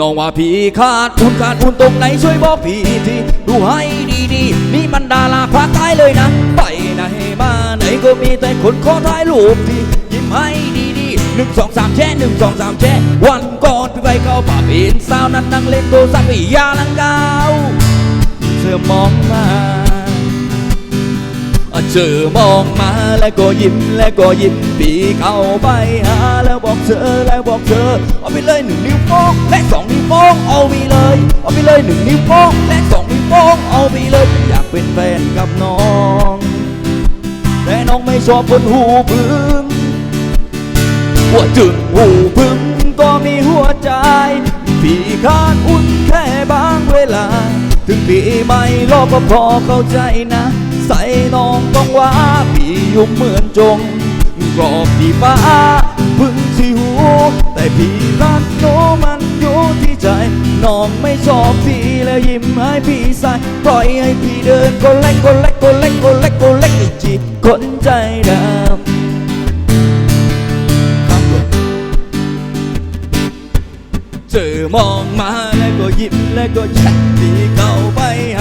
น้องว่าพี่ขาดทุนขาดทุนตรงไหนช่วยบอกพี่ทีดูให้ดีดีนี่มันดาราภาคใต้เลยนะ ไปไหนมาไหนก็มีแต่คนขอถ่ายรูปทียิ้มให้ดีดีหนึ่งสองสามแช่หนึ่งสองสามแช่วันก่อนพี่ไปเข้าป่าเป็นสาวนั้นนั่งเล่นโทรศัพท์อียาลังกาวเธอมองมา เจอมองมาแล้วก็ยิ้มแล้วก็ยิ้มปีเข้าไปหาแล้วบอกเธอแล้วบอกเธอเอาไปเลยหนึ่งนิ้วโป้งและสองนิ้วโป้งเอาไปเลยเอาไปเลยหนึ่งนิ้วโป้งและสองนิ้วโป้งเอาไปเลย อยากเป็นแฟนกับน้อง แต่น้องไม่ชอบคนหูพึ่งหัวจึงหูพึ่งก็มีหัวใจพี่ขาดอุ่นแค่บางเวลา ถึงพี่ไม่รอก็พอเข้าใจนะ น้องต้องว่าพี่ยุ่งเหมือนจงกรอบที่ฟ้าพึ่งที่หูแต่พี่รักโนมันอยู่ที่ใจ น้องไม่ชอบพี่แล้วยิ้มให้พี่ใส่ปล่อยให้พี่เดินก็เล็กก็เล็กก็เล็กก็เล็กก็เล็กอีกจีคนใจดำเจอมองมาแล้วก็ยิ้มแล้วก็แชทดีเข้าไปห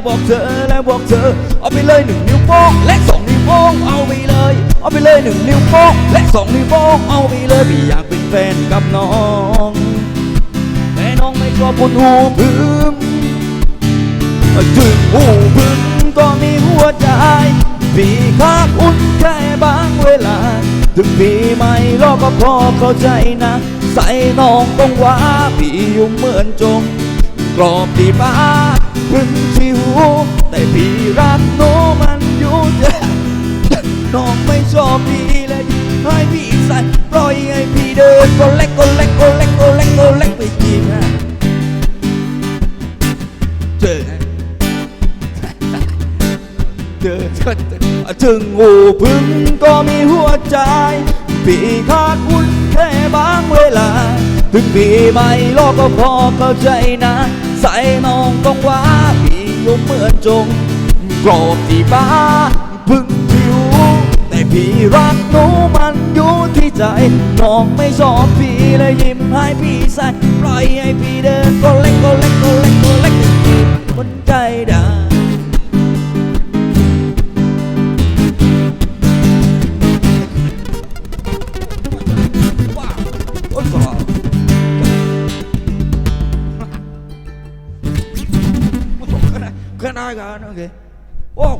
แล้วบอกเธอแล้วบอกเธอ เอาไปเลยหนึ่งนิ้วโป้งและสองนิ้วโป้งเอาไปเลย เอาไปเลยหนึ่งนิ้วโป้งและสองนิ้วโป้งเอาไปเลยพี่อยากเป็นแฟนกับน้องแต่น้องไม่ชอบคนหูพึ่งถึงหูพึ่งก็มีหัวใจพี่ขาดอุ่นแค่บางเวลา ถึงพี่ไม่รอก็พอเข้าใจนะ ใส่น้องต้องว่าพี่อยู่เหมือนจง กรอบที่ฟ้าพึ่งที่หูแต่พี่รักโนมันอยู่เจน้องไม่ชอบพี่เลยให้พี่ใส่ปล่อยให้พี่เดินก็เล็กก็เล็กก็เล็กก็เล็กก็เล็กไปจีบนะเจอเดินถึงหูพึ่งก็มีหัวใจพี่ขา ถึงพี่ไม่รอกก็พอเข้าใจนะ ใส่น้องต้องว่าพี่อยู่เหมือนจงกรอบที่บ้าพึ่งผิว แต่พี่รักหนูมันอยู่ที่ใจน้องไม่ชอบพี่เลยยิ้มให้พี่ใส่ปล่อยให้พี่เดินก็เล็กก็เล็กก็เล็ก cagan, ¿no? ¿Qué? ¡Oh!